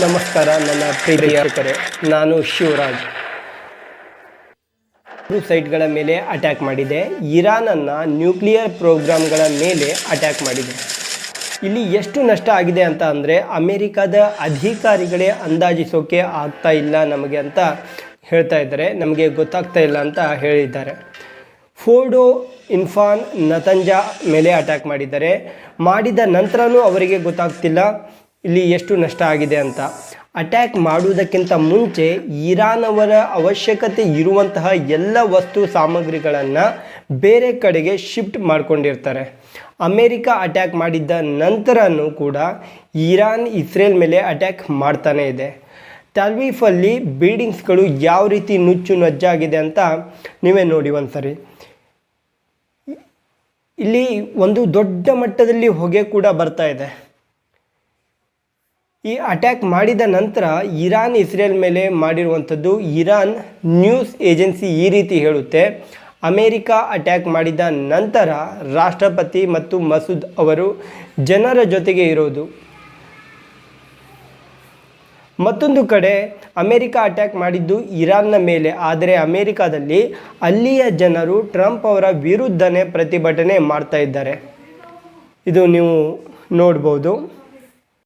ನಮಸ್ಕಾರ ನನ್ನ ಪ್ರೀತಿಯ ಕರೆ ನಾನು ಶಿವರಾಜ್. ಸೈಟ್ಗಳ ಮೇಲೆ ಅಟ್ಯಾಕ್ ಮಾಡಿದೆ. ಇರಾನನ್ನು ನ್ಯೂಕ್ಲಿಯರ್ ಪ್ರೋಗ್ರಾಮ್ಗಳ ಮೇಲೆ ಅಟ್ಯಾಕ್ ಮಾಡಿದೆ. ಇಲ್ಲಿ ಎಷ್ಟು ನಷ್ಟ ಆಗಿದೆ ಅಂತ ಅಂದರೆ ಅಮೇರಿಕಾದ ಅಧಿಕಾರಿಗಳೇ ಅಂದಾಜಿಸೋಕೆ ಆಗ್ತಾ ಇಲ್ಲ ನಮಗೆ ಅಂತ ಹೇಳ್ತಾ ಇದ್ದಾರೆ. ನಮಗೆ ಗೊತ್ತಾಗ್ತಾ ಇಲ್ಲ ಅಂತ ಹೇಳಿದ್ದಾರೆ. ಫೋರ್ಡೋ ಇನ್ಫಾನ್ ನತಂಜಾ ಮೇಲೆ ಅಟ್ಯಾಕ್ ಮಾಡಿದ್ದಾರೆ. ಮಾಡಿದ ನಂತರನೂ ಅವರಿಗೆ ಗೊತ್ತಾಗ್ತಿಲ್ಲ. ಇಲ್ಲಿ ಎಷ್ಟು ನಷ್ಟ ಆಗಿದೆ ಅಂತ. ಅಟ್ಯಾಕ್ ಮಾಡುವುದಕ್ಕಿಂತ ಮುಂಚೆ ಇರಾನ್ ಅವರ ಅವಶ್ಯಕತೆ ಇರುವಂತಹ ಎಲ್ಲ ವಸ್ತು ಸಾಮಗ್ರಿಗಳನ್ನು ಬೇರೆ ಕಡೆಗೆ ಶಿಫ್ಟ್ ಮಾಡ್ಕೊಂಡಿರ್ತಾರೆ. ಅಮೇರಿಕ ಅಟ್ಯಾಕ್ ಮಾಡಿದ್ದ ನಂತರನೂ ಕೂಡ ಇರಾನ್ ಇಸ್ರೇಲ್ ಮೇಲೆ ಅಟ್ಯಾಕ್ ಮಾಡ್ತಾನೇ ಇದೆ. ಟಲ್ವೀಫಲ್ಲಿ ಬಿಲ್ಡಿಂಗ್ಸ್ಗಳು ಯಾವ ರೀತಿ ನುಚ್ಚು ನಜ್ಜಾಗಿದೆ ಅಂತ ನೀವೇ ನೋಡಿ ಒಂದ್ಸರಿ. ಇಲ್ಲಿ ಒಂದು ದೊಡ್ಡ ಮಟ್ಟದಲ್ಲಿ ಹೊಗೆ ಕೂಡ ಬರ್ತಾ ಇದೆ. ಈ ಅಟ್ಯಾಕ್ ಮಾಡಿದ ನಂತರ ಇರಾನ್ ಇಸ್ರೇಲ್ ಮೇಲೆ ಮಾಡಿರುವಂಥದ್ದು ಇರಾನ್ ನ್ಯೂಸ್ ಏಜೆನ್ಸಿ ಈ ರೀತಿ ಹೇಳುತ್ತೆ. ಅಮೇರಿಕ ಅಟ್ಯಾಕ್ ಮಾಡಿದ ನಂತರ ರಾಷ್ಟ್ರಪತಿ ಮತ್ತು ಮಸೂದ್ ಅವರು ಜನರ ಜೊತೆಗೆ ಇರೋದು. ಮತ್ತೊಂದು ಕಡೆ ಅಮೇರಿಕ ಅಟ್ಯಾಕ್ ಮಾಡಿದ್ದು ಇರಾನ್ನ ಮೇಲೆ, ಆದರೆ ಅಮೇರಿಕಾದಲ್ಲಿ ಅಲ್ಲಿಯ ಜನರು ಟ್ರಂಪ್ ಅವರ ವಿರುದ್ಧನೇ ಪ್ರತಿಭಟನೆ ಮಾಡ್ತಾ ಇದ್ದಾರೆ. ಇದು ನೀವು ನೋಡ್ಬೋದು.